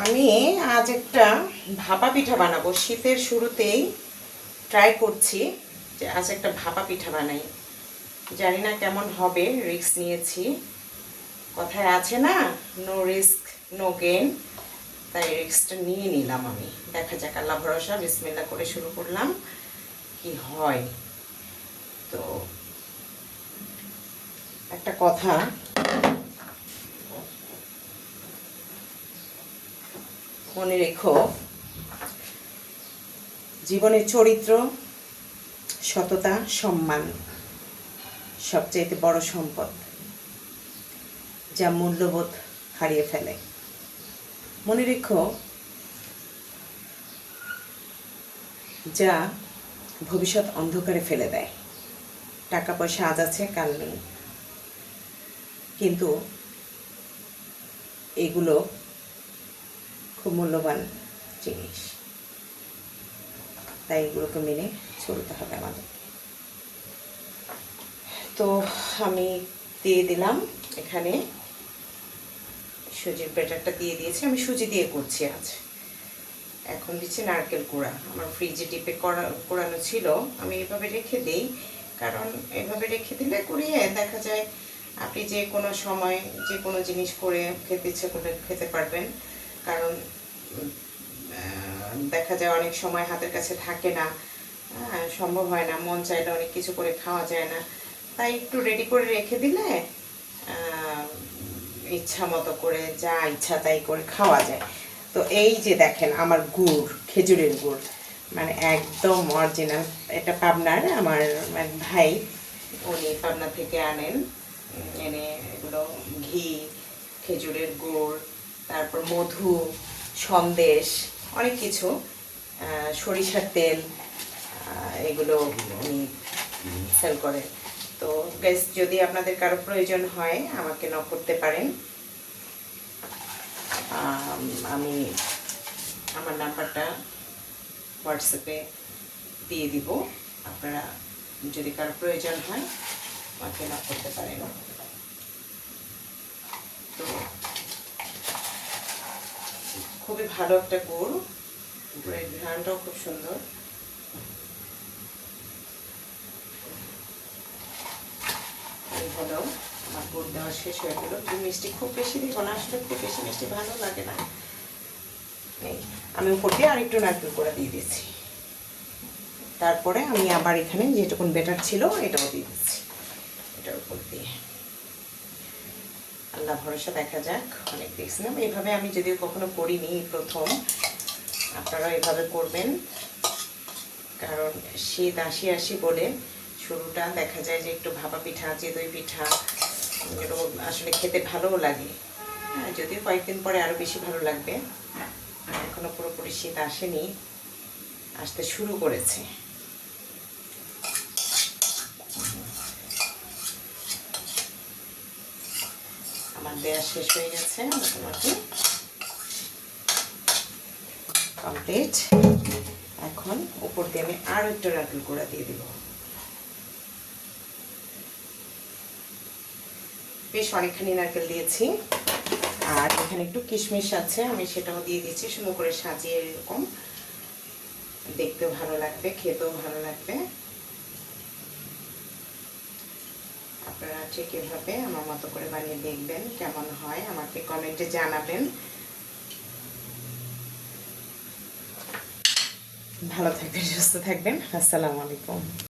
আমি আজ একটা ভাপা পিঠা বানাবো। শীতের শুরুতেই ট্রাই করছি যে আজ একটা ভাপা পিঠা বানাই। জানি না কেমন হবে রিস্ক নিয়েছি। কথায় আছে না নো রিস্ক নো গেন তাই রিস্কটা নিয়ে নিলাম আমি। দেখা যাক, আল্লাহ ভরসা বিসমিল্লা করে শুরু করলাম। কি হয়? তো একটা কথা মনে রেখো, জীবনের চরিত্র, সততা, সম্মান সবচাইতে বড় সম্পদ যা মূল্যবোধ হারিয়ে ফেলে। মনে রেখো, যা ভবিষ্যৎ অন্ধকারে ফেলে দেয়। টাকা পয়সা আজ আছে, কাল নেই। কিন্তু এগুলো খুব মূল্যবান জিনিস। তাই এগুলোকে মেনে চলতে হবে আমাদের। তো আমি দিয়ে দিলাম এখানে। সুজির ব্যাটারটা দিয়ে দিয়েছি। আমি সুজি দিয়ে করছি আজ। এখন দিচ্ছি নারকেল কুড়া। আমার ফ্রিজে টিপে করা কোরানো ছিল। আমি এভাবে রেখে দিই। কারণ এভাবে রেখে দিলে কুড়িয়ে দেখা যায় আপনি যে কোনো সময় যে কোনো জিনিস করে খেতে ইচ্ছে করে খেতে পারবেন। কারণ দেখা যায় অনেক সময় হাতের কাছে থাকে না সম্ভব হয় না, মন চাইলে অনেক কিছু করে খাওয়া যায় না। তাই একটু রেডি করে রেখে দিলে ইচ্ছা মতো করে যা ইচ্ছা তাই করে খাওয়া যায়। তো এই যে দেখেন আমার গুড়, খেজুরের গুড় মানে একদম অরিজিনাল এটা পাবনার আমার মানে ভাই, উনি পাবনা থেকে আনেন। এনে এগুলো ঘি, খেজুরের গুড় তারপর মধু, সন্দেশ, অনেক কিছু সরিষার তেল এগুলো উনি সেল করে। তো গ্যাস যদি আপনাদের কারও প্রয়োজন হয়, আমাকে নক করতে পারেন। আমি আমার নাম্বারটা হোয়াটসঅ্যাপে দিয়ে দিব। আপনারা যদি কারও প্রয়োজন হয়, আমাকে নক করতে পারেন। খুবই ভালো একটা গুড় ঘ্রাণটাও খুব সুন্দর। দেওয়া শেষ হয়ে গেলো। মিষ্টি খুব বেশি না, আসলে খুব বেশি মিষ্টি ভালো লাগে না। আমি দিয়ে আরেকটু করে দিয়ে তারপরে আমি আবার এখানে যেটুকুন বেটার ছিল, এটাও দিয়ে দিচ্ছি এটার উপর দিয়ে আল্লাহ ভরসা দেখা যাক, অনেক দেখছিলাম এইভাবে আমি যদিও কখনো করিনি প্রথম আপনারা এভাবে করবেন। কারণ শীত আসি আসি বলে শুরুটা দেখা যায় যে একটু ভাপা পিঠা চেদই পিঠা এরকম আসলে খেতে ভালোও লাগে। হ্যাঁ যদিও কয়েকদিন পরে আরও বেশি ভালো লাগবে। এখনও পুরোপুরি শীত আসেনি, আসতে শুরু করেছে। আমার দেয়া শেষ হয়ে গেছে কমপ্লিট এখন উপর দিয়ে আমি আরও একটু গুঁড়া দিয়ে বেশ অনেকখানি নারকেল দিয়েছি। আর এখানে একটু কিশমিশ আছে, আমি সেটাও দিয়ে দিচ্ছি সুন্দর করে সাজিয়ে এরকম। দেখতেও ভালো লাগবে, খেতেও ভালো লাগবে আপনারা ঠিক এভাবে আমার মতো করে বানিয়ে দেখবেন, কেমন হয় আমাকে কমেন্টে জানাবেন। ভালো থাকবেন, সুস্থ থাকবেন। আসসালামু আলাইকুম।